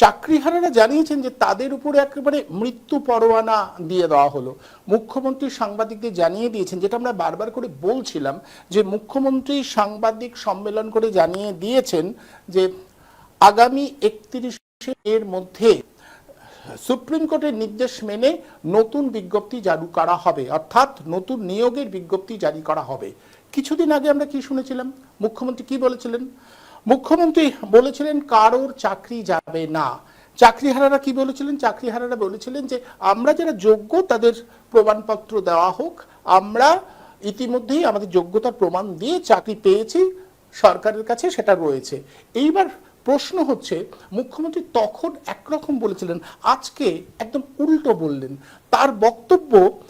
চাকরিহারারা জানিয়েছেন যে তাদের উপরে একেবারে মৃত্যু পরোয়ানা দিয়ে দেওয়া হলো। মুখ্যমন্ত্রী সাংবাদিকদের জানিয়ে দিয়েছেন, যেটা আমরা বারবার করে বলছিলাম, যে মুখ্যমন্ত্রী সাংবাদিক সম্মেলন করে জানিয়ে দিয়েছেন যে আগামী একত্রিশে এর মধ্যে সুপ্রিম কোর্টের নির্দেশ মেনে নতুন বিজ্ঞপ্তি জারি করা হবে, অর্থাৎ নতুন নিয়োগের বিজ্ঞপ্তি জারি করা হবে। কিছুদিন আগে আমরা কি শুনেছিলাম? মুখ্যমন্ত্রী কি বলেছিলেন? মুখ্যমন্ত্রী বলেছিলেন কারোর চাকরি যাবে না। চাকরিহারারা কি বলেছিলেন? চাকরিহারারা বলেছিলেন যে, আমরা যারা যোগ্য তাদের প্রমাণপত্র দেওয়া হোক। আমরা ইতিমধ্যেই আমাদের যোগ্যতার প্রমাণ দিয়ে চাকরি পেয়েছি, সরকারের কাছে সেটা রয়েছে। এইবার প্রশ্ন হচ্ছে, মুখ্যমন্ত্রী তখন একরকম বলেছিলেন, আজকে একদম উল্টো বললেন। তার বক্তব্য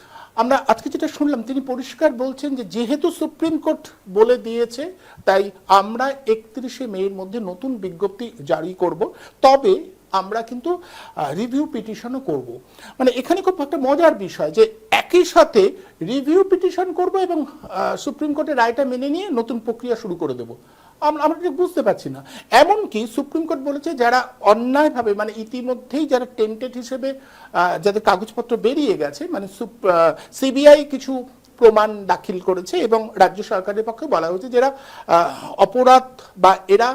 আমরা আজকে যেটা শুনলাম, তিনি পরিষ্কার বলছেন যে যেহেতু সুপ্রিম কোর্ট বলে দিয়েছে, তাই আমরা একত্রিশে মের মধ্যে নতুন বিজ্ঞপ্তি জারি করব। তবে আমরা কিন্তু রিভিউ পিটিশনও করব। মানে এখানে খুব একটা মজার বিষয় যে একই সাথে রিভিউ পিটিশন করব এবং সুপ্রিম কোর্টের রায়টা মেনে নিয়ে নতুন প্রক্রিয়া শুরু করে দেব। আমরা ঠিক বুঝতে পারছি না। এমনকি সুপ্রিম কোর্ট বলেছে যারা অন্যায়ভাবে মানে ইতিমধ্যেই যারা টেন্টেড হিসেবে যাদের কাগজপত্র বেরিয়ে গেছে মানে সিবিআই কিছু প্রমাণ দাখিল করেছে এবং রাজ্য সরকারের পক্ষে বলা হয়েছে যারা অপরাধ বা এরা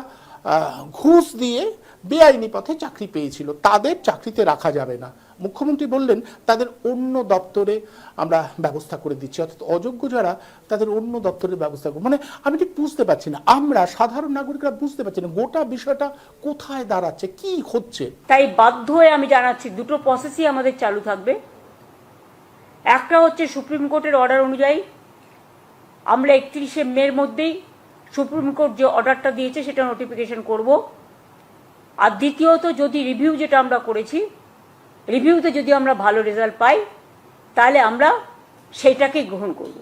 ঘুষ দিয়ে বেআইনি পথে চাকরি পেয়েছিল, তাদের চাকরিতে রাখা যাবে না। মুখ্যমন্ত্রী বললেন, তাদের অন্য দপ্তরে আমরা ব্যবস্থা করে দিচ্ছি। অর্থাৎ অযোগ্য যারা, তাদের অন্য দপ্তরের ব্যবস্থা মানে আমি ঠিক বুঝতে পারছি না। আমরা সাধারণ নাগরিকরা বুঝতে পারছি না গোটা বিষয়টা কোথায় দাঁড়াচ্ছে, কি হচ্ছে। তাই বাধ্য হয়ে আমি জানাচ্ছি, দুটো প্রসেসই আমাদের চালু থাকবে। একটা হচ্ছে সুপ্রিম কোর্টের অর্ডার অনুযায়ী, আমরা একত্রিশে মের মধ্যেই সুপ্রিম কোর্ট যে অর্ডারটা দিয়েছে, সেটা নোটিফিকেশন করব। আর দ্বিতীয়ত, যদি রিভিউ যেটা আমরা করেছি রিভিউতে যদি আমরা ভালো রেজাল্ট পাই, তাহলে আমরা সেইটাকে গ্রহণ করব।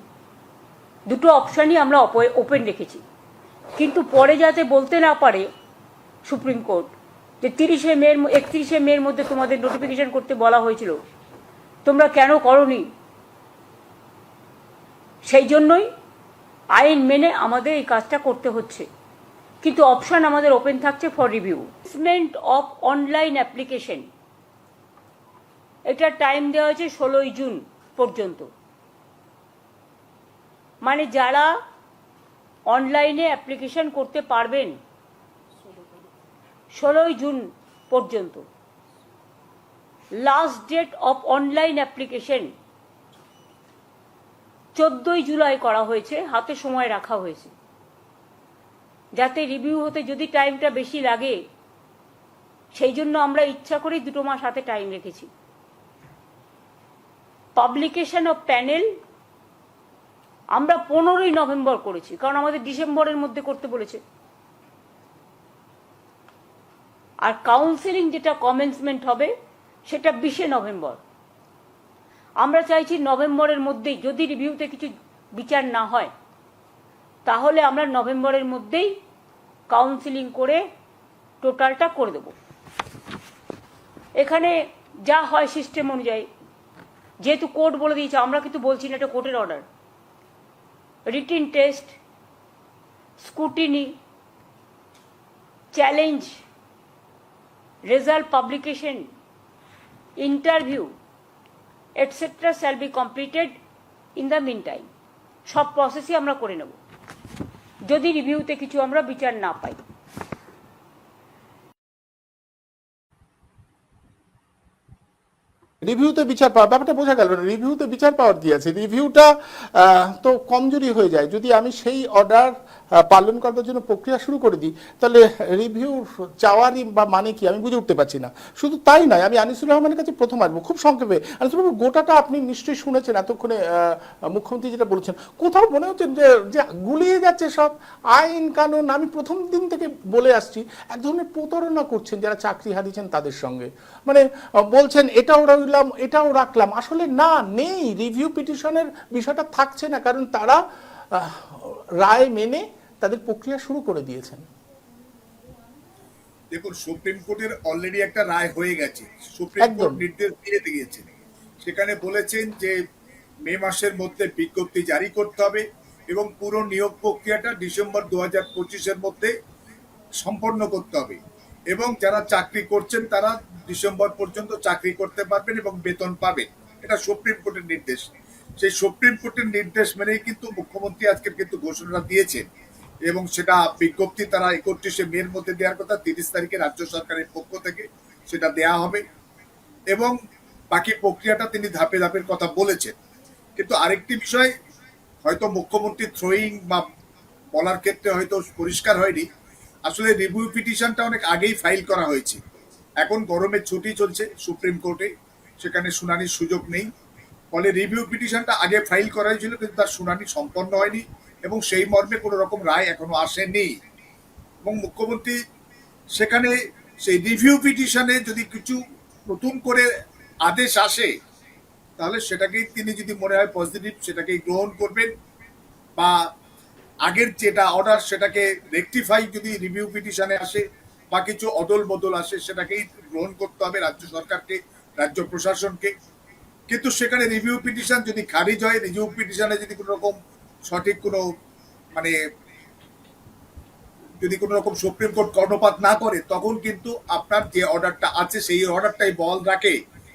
দুটো অপশানই আমরা ওপেন রেখেছি। কিন্তু পরে যাতে বলতে না পারে সুপ্রিম কোর্ট যে তিরিশে মের, একত্রিশে মের মধ্যে তোমাদের নোটিফিকেশন করতে বলা হয়েছিল, তোমরা কেন করনি? সেই জন্যই আইন মেনে আমাদের এই কাজটা করতে হচ্ছে। কিন্তু অপশান আমাদের ওপেন থাকছে for review of online application এটা টাইম দেওয়া হয়েছে ষোলোই জুন পর্যন্ত। মানে যারা অনলাইনে অ্যাপ্লিকেশন করতে পারবেন, ষোলোই জুন পর্যন্ত। Last date of online application চোদ্দই জুলাই করা হয়েছে, হাতে সময় রাখা হয়েছে। যাতে রিভিউ হতে যদি টাইমটা বেশি লাগে, সেই জন্য আমরা ইচ্ছা করেই দুটো মাস হাতে টাইম রেখেছি। পাবলিকেশন অফ প্যানেল আমরা পনেরোই নভেম্বর করেছি, কারণ আমাদের ডিসেম্বরের মধ্যে করতে বলেছে। আর কাউন্সিলিং যেটা কমেন্সমেন্ট হবে, সেটা বিশে নভেম্বর। আমরা চাইছি নভেম্বরের মধ্যেই, যদি রিভিউতে কিছু বিচার না হয়, তাহলে আমরা নভেম্বরের মধ্যেই কাউন্সিলিং করে টোটালটা করে দেব। এখানে যা হয় সিস্টেম অনুযায়ী যেহেতু কোর্ট বলে দিয়েছে আমরা কিন্তু বলছি না এটা কোর্টের order written test scrutiny challenge result publication, interview, etc. shall completed in the mean time সব প্রসেসই আমরা করে নেব। যদি রিভিউতে কিছু আমরা বিচার না পাই। রিভিউতে বিচার পাওয়া ব্যাপারটা বোঝা গেল না। রিভিউতে বিচার পাওয়ার আছে? রিভিউটা তো কমজোরি হয়ে যায়। যদি আমি সেই অর্ডার পালন করবার জন্য প্রক্রিয়া শুরু করে দিই, তাহলে রিভিউ চাওয়ারই বা মানে কি আমি বুঝে উঠতে পারছি না। শুধু তাই নয়, আমি আনিসুর রহমানের কাছে প্রথম আসব। খুব সংক্ষেপে, আনিসুর রহমান গোটাটা আপনি নিশ্চয়ই শুনেছেন এতক্ষণে মুখ্যমন্ত্রী যেটা বলেছেন। কোথাও মনে হচ্ছে যে যে গুলিয়ে যাচ্ছে সব, আইন কানুন, আমি প্রথম দিন থেকে বলে আসছি, এক ধরনের প্রতারণা করছেন যারা চাকরি হারিয়েছেন তাদের সঙ্গে। মানে বলছেন এটাও রাখলাম এটাও রাখলাম। আসলে না নেই। রিভিউ পিটিশনের বিষয়টা থাকছে না কারণ তারা রায় মেনে তাদের প্রক্রিয়া শুরু করে দিয়েছেন। দেখুন সুপ্রিম কোর্টের অলরেডি একটা রায় হয়ে গেছে। সুপ্রিম কোর্ট নির্দেশ দিয়ে দিয়েছেন। সেখানে বলেছেন যে মে মাসের মধ্যে বিজ্ঞপ্তি জারি করতে হবে এবং পুরো নিয়োগ প্রক্রিয়াটা ডিসেম্বর দু হাজার পঁচিশের মধ্যে সম্পন্ন করতে হবে। এবং যারা চাকরি করছেন তারা ডিসেম্বর পর্যন্ত চাকরি করতে পারবেন এবং বেতন পাবেন। এটা সুপ্রিম কোর্টের নির্দেশ। সেই সুপ্রিম কোর্টের নির্দেশ মেনেই কিন্তু মুখ্যমন্ত্রী আজকে কিন্তু ঘোষণা দিয়েছেন এবং সেটা বিজ্ঞপ্তি তারা একত্রিশে মের মধ্যে দেওয়ার কথা, তিরিশ তারিখে রাজ্য সরকারের পক্ষ থেকে সেটা দেয়া হবে এবং বাকি প্রক্রিয়াটা তিনি ধাপে ধাপের কথা বলেছেন। কিন্তু আরেকটি বিষয়, হয়তো মুখ্যমন্ত্রী থ্রোয়িং বা বলার ক্ষেত্রে হয়তো পরিষ্কার হয়নি। আসলে রিভিউ পিটিশনটা অনেক আগেই ফাইল করা হয়েছে। এখন গরমের ছুটি চলছে সুপ্রিম কোর্টে। সেখানে শুনানির সুযোগ নেই। ফলে রিভিউ পিটিশনটা আগে ফাইল করা হয়েছিল কিন্তু তার শুনানি সম্পন্ন হয়নি এবং সেই মর্মে কোনো রকম রায় এখনও আসেনি। এবং মুখ্যমন্ত্রী সেখানে সেই রিভিউ পিটিশনে যদি কিছু নতুন করে আদেশ আসে, তাহলে সেটাকেই তিনি যদি মনে হয় পজিটিভ সেটাকেই গ্রহণ করবেন বা আগের যেটা অর্ডার সেটাকে রেকটিফাই যদি রিভিউ পিটিশনে আসে বা কিছু অদল বদল আসে, সেটাকেই গ্রহণ করতে হবে রাজ্য সরকারকে, রাজ্য প্রশাসনকে। কিন্তু সেখানে রিভিউ পিটিশন যদি খারিজ হয় রিভিউ পিটিশনে যদি কোনো রকম সঠিক কোনো মানে যদি কোনো রকম সুপ্রিম কোর্ট কর্ণপাত না করে, তখন কিন্তু আপনার যে অর্ডারটা আছে, সেই অর্ডারটাই বল রাখে।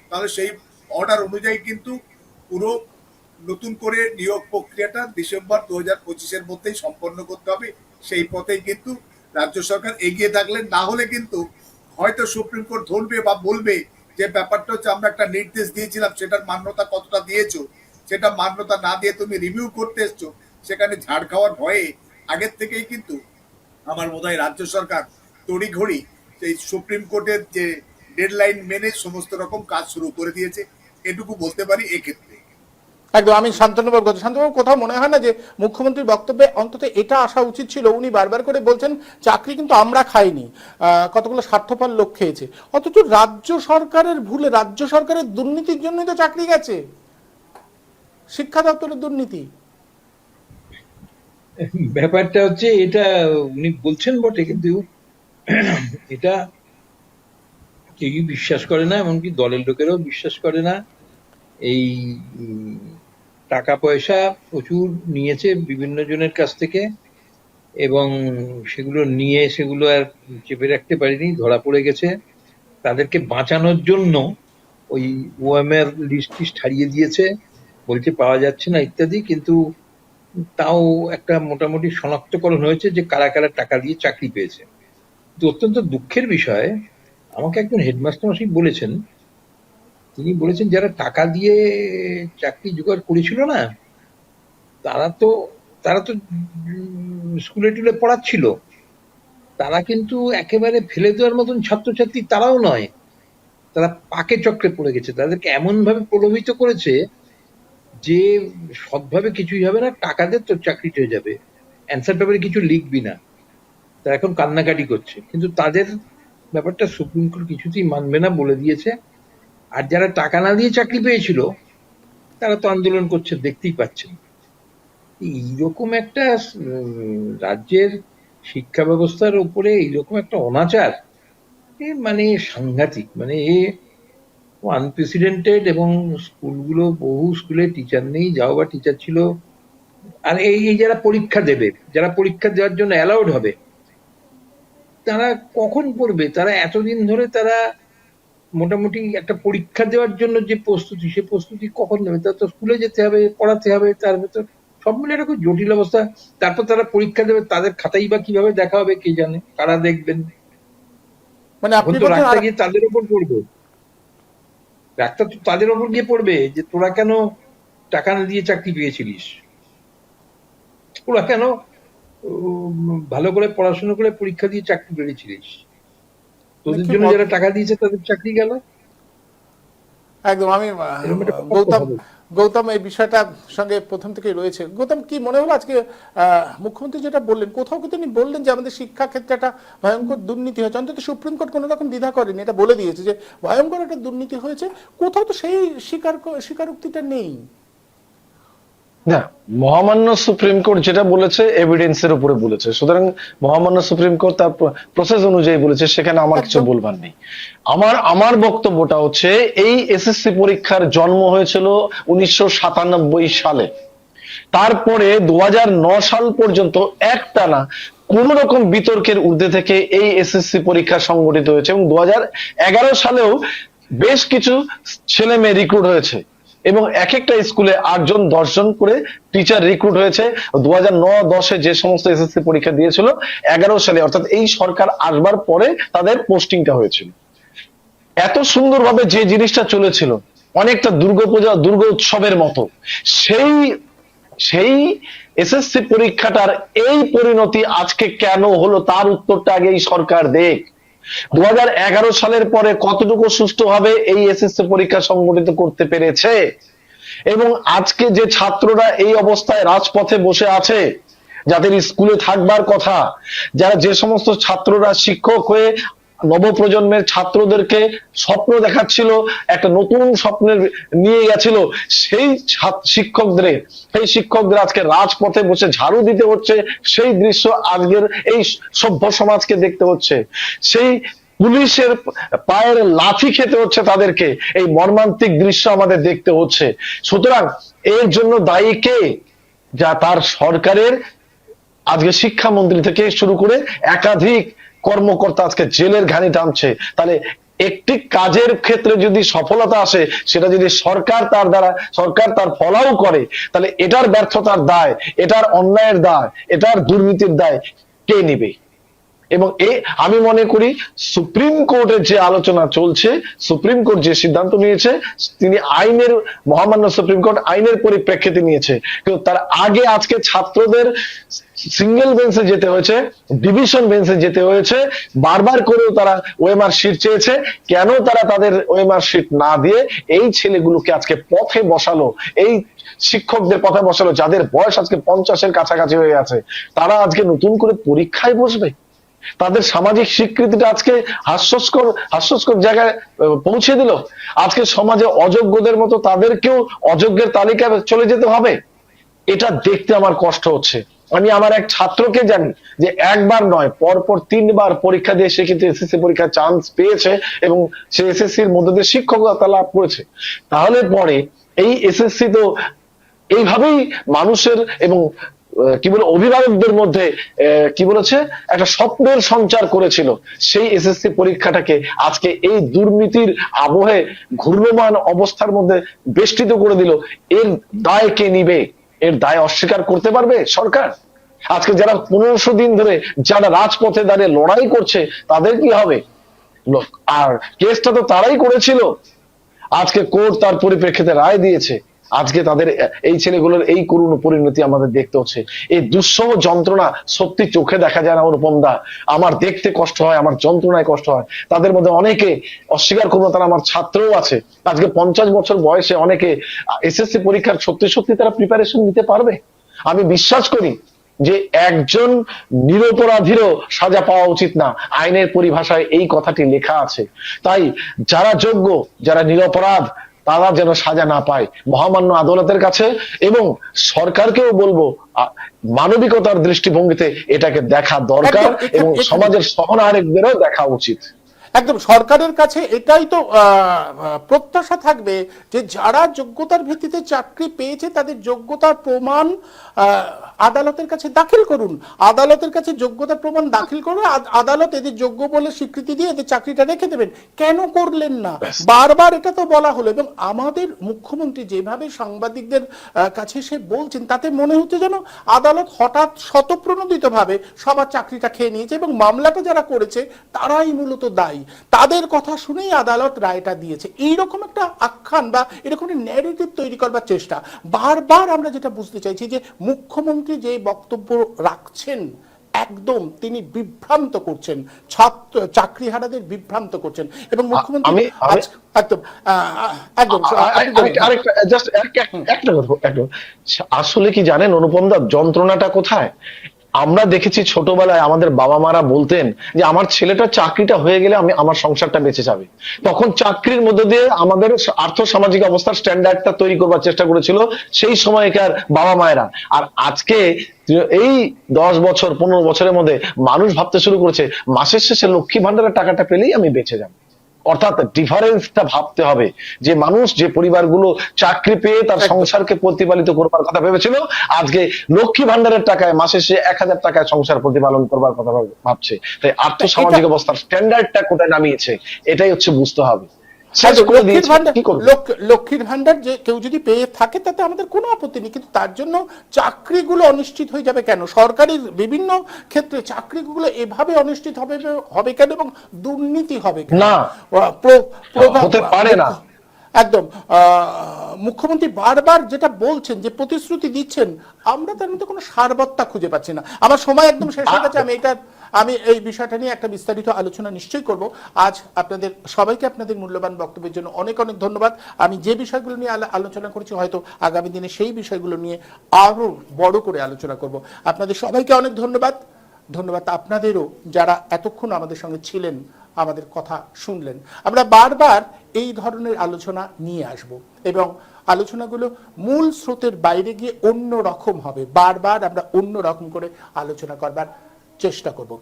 তাহলে সেই অর্ডার অনুযায়ী কিন্তু পুরো নতুন করে নিয়োগ প্রক্রিয়াটা ডিসেম্বর দু হাজার পঁচিশের মধ্যেই সম্পন্ন করতে হবে। সেই পথেই কিন্তু রাজ্য সরকার এগিয়ে থাকলেন, না হলে কিন্তু হয়তো সুপ্রিম কোর্ট ধরবে বা বলবে যে ব্যাপারটা হচ্ছে আমরা একটা নির্দেশ দিয়েছিলাম, সেটার মান্যতা কতটা দিয়েছ? সেটা মান্যতা না দিয়ে তুমি রিভিউ করতে এসছো, সেখানে ঝাড় খাওয়ার ভয়ে আগের থেকেই কিন্তু আমার বোধ হয় রাজ্য সরকার তড়িঘড়ি সেই সুপ্রিম কোর্টের যে ডেডলাইন মেনে সমস্ত রকম কাজ শুরু করে দিয়েছে। এটুকু বলতে পারি এক্ষেত্রে। একদম, আমি শান্তনুবাবু কথা। শান্তনুবাবু কোথাও মনে হয় না যে মুখ্যমন্ত্রীর বক্তব্যে অন্তত এটা আসা উচিত ছিল। উনি বারবার করে বলছেন, চাকরি কিন্তু আমরা খাইনি। কতগুলো স্বার্থপর লোক খেয়েছে। অথচ রাজ্য সরকারের ভুলে, রাজ্য সরকারের দুর্নীতির জন্যই তো চাকরি গেছে। শিক্ষা দপ্তরের দুর্নীতি। ব্যাপারটা হচ্ছে, এটা উনি বলছেন বটে, কিন্তু এটা কেউই বিশ্বাস করে না, এমনকি দলের লোকেরাও বিশ্বাস করে না। এই টাকা পয়সা প্রচুর নিয়েছে বিভিন্ন জনের কাছ থেকে এবং সেগুলো নিয়ে সেগুলো আর চেপে রাখতে পারিনি, ধরা পড়ে গেছে। তাদেরকে বাঁচানোর জন্য ওই ওএমআর লিস্ট টিস্ট হারিয়ে দিয়েছে, বলছে পাওয়া যাচ্ছে না ইত্যাদি, কিন্তু তাও একটা মোটামুটি শনাক্তকরণ হয়েছে যে কারা কারা টাকা দিয়ে চাকরি পেয়েছে। অত্যন্ত দুঃখের বিষয়, আমাকে একজন হেডমাস্টার মশাই বলেছেন তিনি বলেছেন যারা টাকা দিয়ে চাকরি জোগাড় করেছিল না, তারা তো তারা তো স্কুলে টুলে পড়াচ্ছিল। তারা কিন্তু একেবারে ফেলে দেওয়ার মতন ছাত্রছাত্রী তারাও নয়। তারা পাকে চক্রে পড়ে গেছে। তাদেরকে এমন ভাবে প্রলোভিত করেছে যে সৎভাবে কিছুই হবে না, টাকা দে তোর চাকরি হয়ে যাবে। অ্যান্সার পেপারে কিছু লিখবি না। তারা এখন কান্নাকাটি করছে। কিন্তু তাদের ব্যাপারটা সুপ্রিম কোর্ট কিছুতেই মানবে না বলে দিয়েছে। আর যারা টাকা না দিয়ে চাকরি পেয়েছিল, তারা তো আন্দোলন করছে, দেখতেই পাচ্ছেন। এইরকম একটা রাজ্যের শিক্ষা ব্যবস্থার উপরে এইরকম একটা অনাচার মানে সাংঘাতিক মানে এ আনপ্রেসিডেন্টেড এবং স্কুলগুলো, বহু স্কুলে টিচার নেই, যাও বা টিচার ছিল। আর এই এই যারা পরীক্ষা দেবে, যারা পরীক্ষা দেওয়ার জন্য অ্যালাউড হবে, তারা কখন পড়বে? তারা এতদিন ধরে তারা মোটামুটি একটা পরীক্ষা দেওয়ার জন্য যে প্রস্তুতি সে প্রস্তুতি কখন নেবে? তার তো স্কুলে যেতে হবে পড়াতে হবে তার ভেতর সব মিলে একটা খুব জটিল অবস্থা। তারপর তারা পরীক্ষা দেবে তাদের খাতাই বা কীভাবে দেখা হবে কে জানে? কারা দেখবেন? মানে আপনি রাস্তা গিয়ে তাদের উপর পড়বে। রাস্তা তো তাদের উপর গিয়ে পড়বে যে তোরা কেন টাকা না দিয়ে চাকরি পেয়েছিলিস? তোরা কেন ভালো করে পড়াশোনা করে পরীক্ষা দিয়ে চাকরি পেয়েছিলিস? তোদের জন্য যারা টাকা দিয়েছে তাদের চাকরি গেল? একদম আমি আহ, এরকম একটা কথা গৌতম গৌতম এই বিষয়টার সঙ্গে প্রথম থেকেই রয়েছে। গৌতম কি মনে হলো আজকে মুখ্যমন্ত্রী যেটা বললেন কোথাও তিনি বললেন যে আমাদের শিক্ষা ক্ষেত্রে একটা ভয়ঙ্কর দুর্নীতি হয়েছে। অন্তত সুপ্রিম কোর্ট কোনো রকম দ্বিধা করেনি এটা বলে দিয়েছে যে ভয়ঙ্কর একটা দুর্নীতি হয়েছে কোথাও তো সেই স্বীকার স্বীকারোক্তিটা নেই। না মহামান্য সুপ্রিম কোর্ট যেটা বলেছে এভিডেন্সের উপরে বলেছে। সুতরাং মহামান্য সুপ্রিম কোর্ট তার প্রসেস অনুযায়ী বলেছে সেখানে আমার কিছু বলবার নেই। আমার আমার বক্তব্যটা হচ্ছে এই এসএসসি পরীক্ষার জন্ম হয়েছিল উনিশশো সাতানব্বই সালে। তারপরে দু সাল পর্যন্ত একটানা কোন রকম বিতর্কের ঊর্ধ্বে থেকে এই এসএসসি পরীক্ষা সংগঠিত হয়েছে এবং দু হাজার এগারো সালেও বেশ কিছু ছেলে মেয়ে রিক্রুট হয়েছে। এবং এক একটা স্কুলে আটজন দশজন করে টিচার রিক্রুট হয়েছে। দু হাজার নয় দশে যে সমস্ত এসএসসি পরীক্ষা দিয়েছিল, এগারো সালে, অর্থাৎ এই সরকার আসবার পরে তাদের পোস্টিংটা হয়েছিল। এত সুন্দরভাবে যে জিনিসটা চলেছিল, অনেকটা দুর্গাপূজা দুর্গা উৎসবের মতো, সেই সেই এসএসসি পরীক্ষাটার এই পরিণতি আজকে কেন হলো, তার উত্তরটা আগে এই সরকার দেখ। দু হাজার এগারো সালের পরে কতটুকু সুষ্ঠুভাবে এই এসএসসি পরীক্ষা সংগঠিত করতে পেরেছে? এবং আজকে যে ছাত্ররা এই অবস্থায় রাজপথে বসে আছে, যাদের স্কুলে থাকবার কথা, যারা যে সমস্ত ছাত্ররা শিক্ষক হয়ে নবপ্রজন্মের ছাত্রদেরকে স্বপ্ন দেখাচ্ছিল, একটা নতুন স্বপ্নের নিয়ে গেছিল। সেই শিক্ষকদের সেই শিক্ষকদের আজকে রাজপথে বসে ঝাড়ু দিতে হচ্ছে, সেই দৃশ্য আজকের এই সভ্য সমাজকে দেখতে হচ্ছে। সেই পুলিশের পায়ের লাথি খেতে হচ্ছে তাদেরকে, এই মর্মান্তিক দৃশ্য আমাদের দেখতে হচ্ছে। সুতরাং এর জন্য দায়ী কে? যা তার সরকারের আজকে শিক্ষামন্ত্রী থেকে শুরু করে একাধিক কর্মকর্তা আজকে জেলের ঘানি টানছে। তাহলে একটি কাজের ক্ষেত্রে যদি সফলতা আসে, সেটা যদি সরকার তার দ্বারা, সরকার তার ফলাও করে, তাহলে এটার ব্যর্থতার দায়, এটার অন্যায়ের দায়, এটার দুর্নীতির দায় কে নিবে? এবং এ আমি মনে করি সুপ্রিম কোর্টের যে আলোচনা চলছে, সুপ্রিম কোর্ট যে সিদ্ধান্ত নিয়েছে, তিনি আইনের, মহামান্য সুপ্রিম কোর্ট আইনের পরিপ্রেক্ষিতে নিয়েছে। কিন্তু তার আগে আজকে ছাত্রদের সিঙ্গেল বেঞ্চে যেতে হয়েছে, ডিভিশন বেঞ্চে যেতে হয়েছে, বারবার করেও তারা ওএমআর শিট চেয়েছে, কেন তারা তাদের ওএমআর শিট না দিয়ে এই ছেলেগুলোকে আজকে পথে বসালো, এই শিক্ষকদের পথে বসালো, যাদের বয়স আজকে পঞ্চাশের কাছাকাছি হয়ে আছে, তারা আজকে নতুন করে পরীক্ষায় বসবে? তাদের সামাজিক স্বীকৃতিটা আজকে হাস্যস্কর হাস্যস্কর জায়গায় পৌঁছে দিল। আজকে সমাজে অযোগ্যদের মতো তাদেরকেও অযোগ্যের তালিকায় চলে যেতে হবে। এটা দেখতে আমার কষ্ট হচ্ছে। আমি আমার এক ছাত্রকে জানি যে একবার নয়, পরপর তিনবার পরীক্ষা দিয়ে সে কিন্তু এসএসসি পরীক্ষার চান্স পেয়েছে এবং সে এসএসসি এর মধ্যে দিয়ে শিক্ষকতা লাভ করেছে। তাহলে পরে এই এসএসসি তো এইভাবেই মানুষের এবং কি বলে, অভিভাবকদের মধ্যে কি বলেছে, একটা স্বপ্নের সঞ্চার করেছিল। সেই এসএসসি পরীক্ষাটাকে আজকে এই দুর্নীতির আবহে ঘূর্ণমান অবস্থার মধ্যে বেষ্টিত করে দিল। এর দায় কে নিবে? এর দায় অস্বীকার করতে পারবে সরকার? আজকে যারা পনেরোশো দিন ধরে যারা রাজপথে দাঁড়িয়ে লড়াই করছে, তাদের কি হবে? আর কেসটা তো তারাই করেছিল। আজকে কোর্ট তার পরিপ্রেক্ষিতে রায় দিয়েছে। আজকে তাদের, এই ছেলেগুলোর এই করুণ পরিণতি আমাদের দেখতে হচ্ছে। এই দুঃসহ যন্ত্রণা সত্যি চোখে দেখা যায় না অনুপম দা। আমার দেখতে কষ্ট হয়, আমার যন্ত্রণায় কষ্ট হয়। তাদের মধ্যে অনেকে অস্বীকার করব, তারা আমার ছাত্রও আছে। আজকে পঞ্চাশ বছর বয়সে অনেকে এসএসসি পরীক্ষার সত্যি সত্যি তারা প্রিপারেশন নিতে পারবে? আমি বিশ্বাস করি যে একজন নিরপরাধীরও সাজা পাওয়া উচিত না। আইনের পরিভাষায় এই কথাটি লেখা আছে। তাই যারা যোগ্য, যারা নিরপরাধ তারা যেন সাজা না পায়। মহামান্য আদালতের কাছে এবং সরকারকেও বলব মানবিকতার দৃষ্টিভঙ্গিতে এটাকে দেখা দরকার এবং সমাজের সহনারীদেরও দেখা উচিত। একদম সরকারের কাছে এটাই তো প্রত্যাশা থাকবে যে যারা যোগ্যতার ভিত্তিতে চাকরি পেয়েছে তাদের যোগ্যতার প্রমাণ আহ, আদালতের কাছে দাখিল করুন। আদালতের কাছে যোগ্যতা প্রমাণ দাখিল করুন। আদ- আদালত এদের যোগ্য বলে স্বীকৃতি দিয়ে এদের চাকরিটা রেখে দেবেন। কেন করলেন না? বারবার এটা তো বলা হলো এবং আমাদের মুখ্যমন্ত্রী যেভাবে সাংবাদিকদের কাছে সে বলছেন তাতে মনে হচ্ছে যেন আদালত হঠাৎ শতপ্রণোদিতভাবে সবার চাকরিটা খেয়ে নিয়েছে এবং মামলাটা যারা করেছে তারাই মূলত দায়ী। তাদের কথা শুনেই আদালত রায়টা দিয়েছে। এইরকম একটা আখ্যান বা এরকম একটা ন্যারেটিভ তৈরি করবার চেষ্টা। বারবার আমরা যেটা বুঝতে চাইছি যে মুখ্যমন্ত্রী যে বক্তব্য রাখছেন একদম তিনি বিভ্রান্ত করছেন ছাত্র চাকরি চাকরিহারাদের বিভ্রান্ত করছেন এবং মুখ্যমন্ত্রী একদম একটা আসলে কি জানেন অনুপম দা যন্ত্রণাটা কোথায়? আমরা দেখেছি ছোটবেলায় আমাদের বাবা মারা বলতেন যে, আমার ছেলেটা চাকরিটা হয়ে গেলে আমি আমার সংসারটা বেঁচে যাবে। তখন চাকরির মধ্যে দিয়ে আমাদের আর্থ সামাজিক অবস্থার স্ট্যান্ডার্ডটা তৈরি করবার চেষ্টা করেছিল সেই সময়কার বাবা মায়েরা। আর আজকে এই দশ বছর, পনেরো বছরের মধ্যে মানুষ ভাবতে শুরু করেছে, মাসের শেষে লক্ষ্মী ভান্ডারের টাকাটা পেলেই আমি বেঁচে যাব। অর্থাৎ ডিফারেন্সটা ভাবতে হবে। যে মানুষ যে পরিবারগুলো চাকরি পেয়ে তার সংসারকে প্রতিপালিত করবার কথা ভেবেছিল আজকে লক্ষ্মী ভান্ডারের টাকায় মাসে সে এক হাজার টাকায় সংসার প্রতিপালন করবার কথা ভাবছে। তাই আর্থ সামাজিক অবস্থার স্ট্যান্ডার্ডটা কোথায় নামিয়েছে এটাই হচ্ছে বুঝতে হবে। লক্ষ্মীর ভান্ডার লক্ষ- লক্ষ্মীর ভান্ডার যে কেউ যদি পেয়ে থাকে তাতে আমাদের কোনো আপত্তি নেই কিন্তু তার জন্য চাকরিগুলো অনিশ্চিত হয়ে যাবে কেন সরকারের বিভিন্ন ক্ষেত্রে চাকরিগুলো এভাবে অনিশ্চিত হবে হবে কেন এবং দুর্নীতি হবে না। হতে পারে না। একদম আহ, মুখ্যমন্ত্রী বারবার যেটা বলছেন যে প্রতিশ্রুতি দিচ্ছেন আমরা তার মধ্যে কোনো সারবত্তা খুঁজে পাচ্ছি না আমার সময় একদম শেষ হয়ে গেছে আমি এটা আমি এই বিষয়টা নিয়ে একটা বিস্তারিত আলোচনা নিশ্চয়ই করব। আজ আপনাদের, সবাইকে আপনাদের মূল্যবান বক্তব্যের জন্য অনেক অনেক ধন্যবাদ। আমি যে বিষয়গুলো নিয়ে আলো- আলোচনা করেছি, হয়তো আগামী দিনে সেই বিষয়গুলো নিয়ে আরও বড় করে আলোচনা করব। আপনাদের সবাইকে অনেক ধন্যবাদ। ধন্যবাদ আপনাদেরও যারা এতক্ষণ আমাদের সঙ্গে ছিলেন, আমাদের কথা শুনলেন। আমরা বারবার এই ধরনের আলোচনা নিয়ে আসব এবং আলোচনাগুলো মূল স্রোতের বাইরে গিয়ে অন্য রকম হবে। বারবার আমরা অন্য রকম করে আলোচনা করবার চেষ্টা করব।